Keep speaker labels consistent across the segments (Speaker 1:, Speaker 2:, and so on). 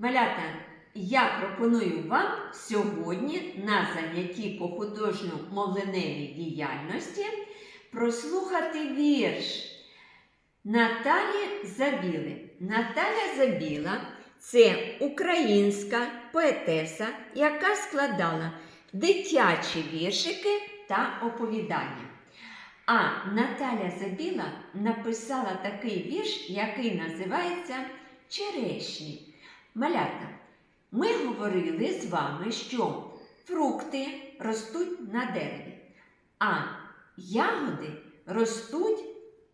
Speaker 1: Малята, я пропоную вам сьогодні на занятті по художньо-мовленевій діяльності прослухати вірш Наталі Забіли. Наталя Забіла це українська поетеса, яка складала дитячі віршики та оповідання. А Наталя Забіла написала такий вірш, який називається Черешні. Малята, ми говорили з вами, що фрукти ростуть на дереві, а ягоди ростуть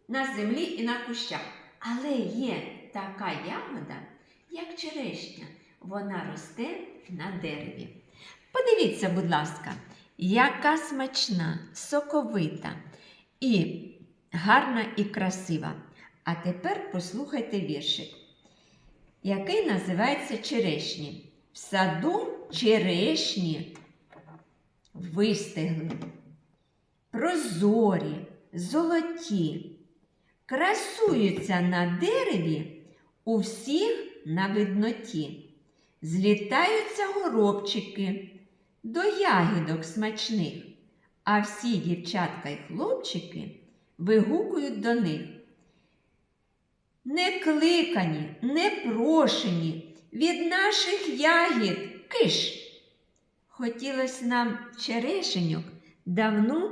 Speaker 1: на землі і на кущах. Але є така ягода, як черешня. Вона росте на дереві. Подивіться, будь ласка, яка смачна, соковита і гарна і красива. А тепер послухайте віршик, який називається Черешні. В саду черешні вистигли, прозорі, золоті, красуються на дереві у всіх на видноті. Злітаються горобчики до ягідок смачних, а всі дівчатка й хлопчики вигукують до них. Не кликані, не прошені від наших ягід киш. Хотілось нам черешеньок давно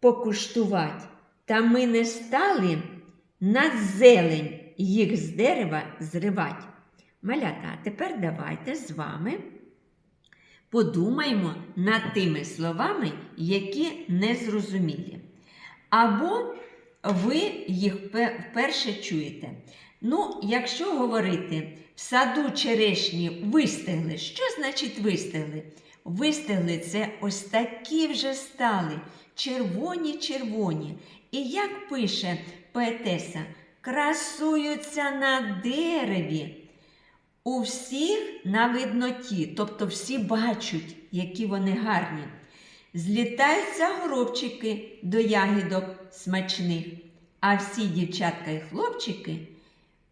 Speaker 1: покуштувати, та ми не стали на зелень їх з дерева зривати. Малята, а тепер давайте з вами подумаємо над тими словами, які незрозумілі. Або ви їх вперше чуєте. Ну, якщо говорити, в саду черешні вистигли, що значить вистигли? Вистигли це ось такі вже стали, червоні-червоні. І як пише поетеса, красуються на дереві. У всіх на видноті, тобто всі бачать, які вони гарні. Злітаються горобчики до ягідок смачних, а всі дівчатка і хлопчики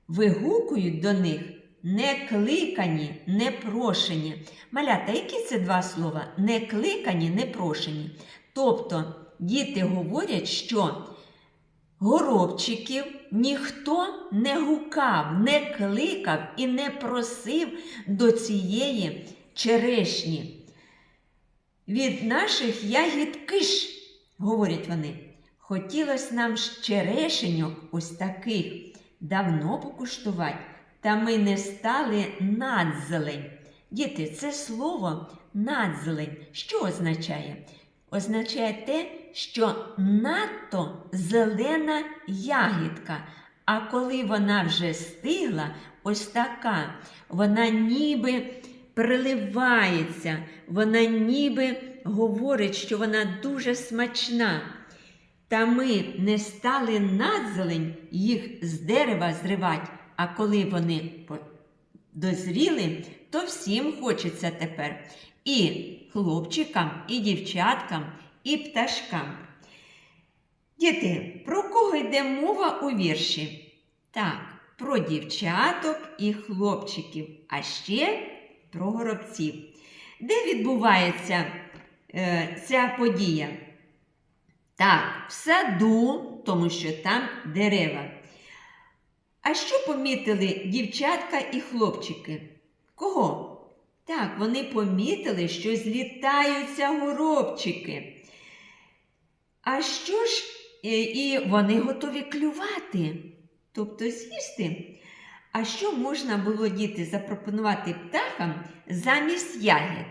Speaker 1: вигукують до них не кликані, не прошені. Малята, які це два слова? Не кликані, не прошені. Тобто діти говорять, що горобчиків ніхто не гукав, не кликав і не просив до цієї черешні. Від наших ягід киш, говорять вони. Хотілося нам ж черешеньок ось таких давно покуштувати, та ми не стали надзелень. Діти, це слово надзелень що означає? Означає те, що надто зелена ягідка. А коли вона вже стигла, ось така, вона ніби приливається, вона ніби говорить, що вона дуже смачна. Та ми не стали надзелень їх з дерева зривати, а коли вони дозріли, то всім хочеться тепер. І хлопчикам, і дівчаткам, і пташкам. Діти, про кого йде мова у вірші? Так, про дівчаток і хлопчиків, а ще про горобців. Де відбувається е, ця подія? Так, в саду, тому що там дерева. А що помітили дівчатка і хлопчики? Кого? Так, вони помітили, що злітаються горобчики. А що ж, е, і вони готові клювати, тобто з'їсти. А що можна було діти запропонувати птахам замість ягід?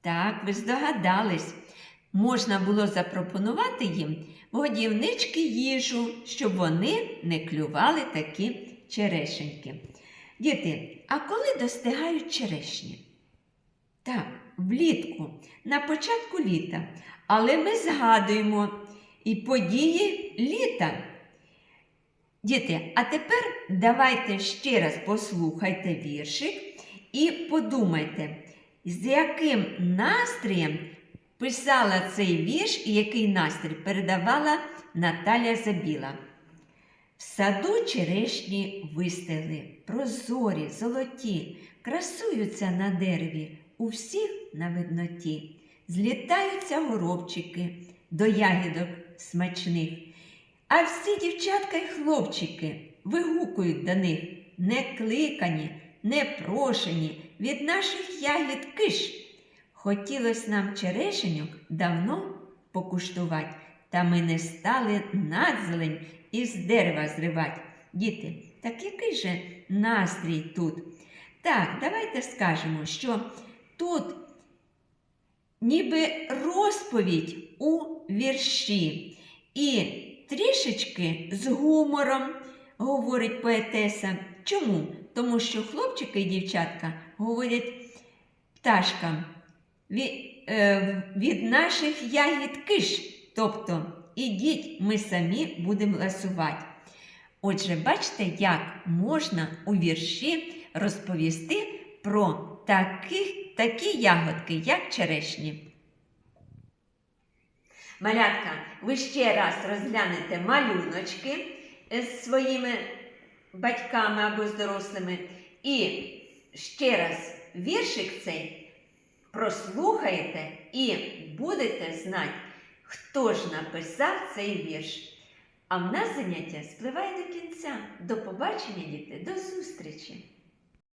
Speaker 1: Так, ви здогадались. Можна було запропонувати їм годівнички їжу, щоб вони не клювали такі черешеньки. Діти, а коли достигають черешні? Так, влітку, на початку літа. Але ми згадуємо і події літа. Діти, а тепер давайте ще раз послухайте віршик і подумайте, з яким настроєм писала цей вірш і який настрій передавала Наталя Забіла. В саду черешні вистели, прозорі, золоті, красуються на дереві, у всіх на видноті. Злітаються горобчики до ягідок смачних. А всі дівчатка й хлопчики вигукують до них не кликані, не прошені від наших ягід киш. Хотілось нам черешеньок давно покуштувати, та ми не стали надзелень із дерева зривати. Діти, так який же настрій тут? Так, давайте скажемо, що тут ніби розповідь у вірші. І трішечки з гумором говорить поетеса. Чому? Тому що хлопчики і дівчатка говорять пташкам від, е, від наших ягід киш. Тобто, ідіть, ми самі будемо ласувати. Отже, бачите, як можна у вірші розповісти про таких, такі ягодки, як черешні. Малятка, ви ще раз розглянете малюночки з своїми батьками або з дорослими. І ще раз віршик цей прослухаєте і будете знати, хто ж написав цей вірш. А в нас заняття спливає до кінця. До побачення, діти, до зустрічі!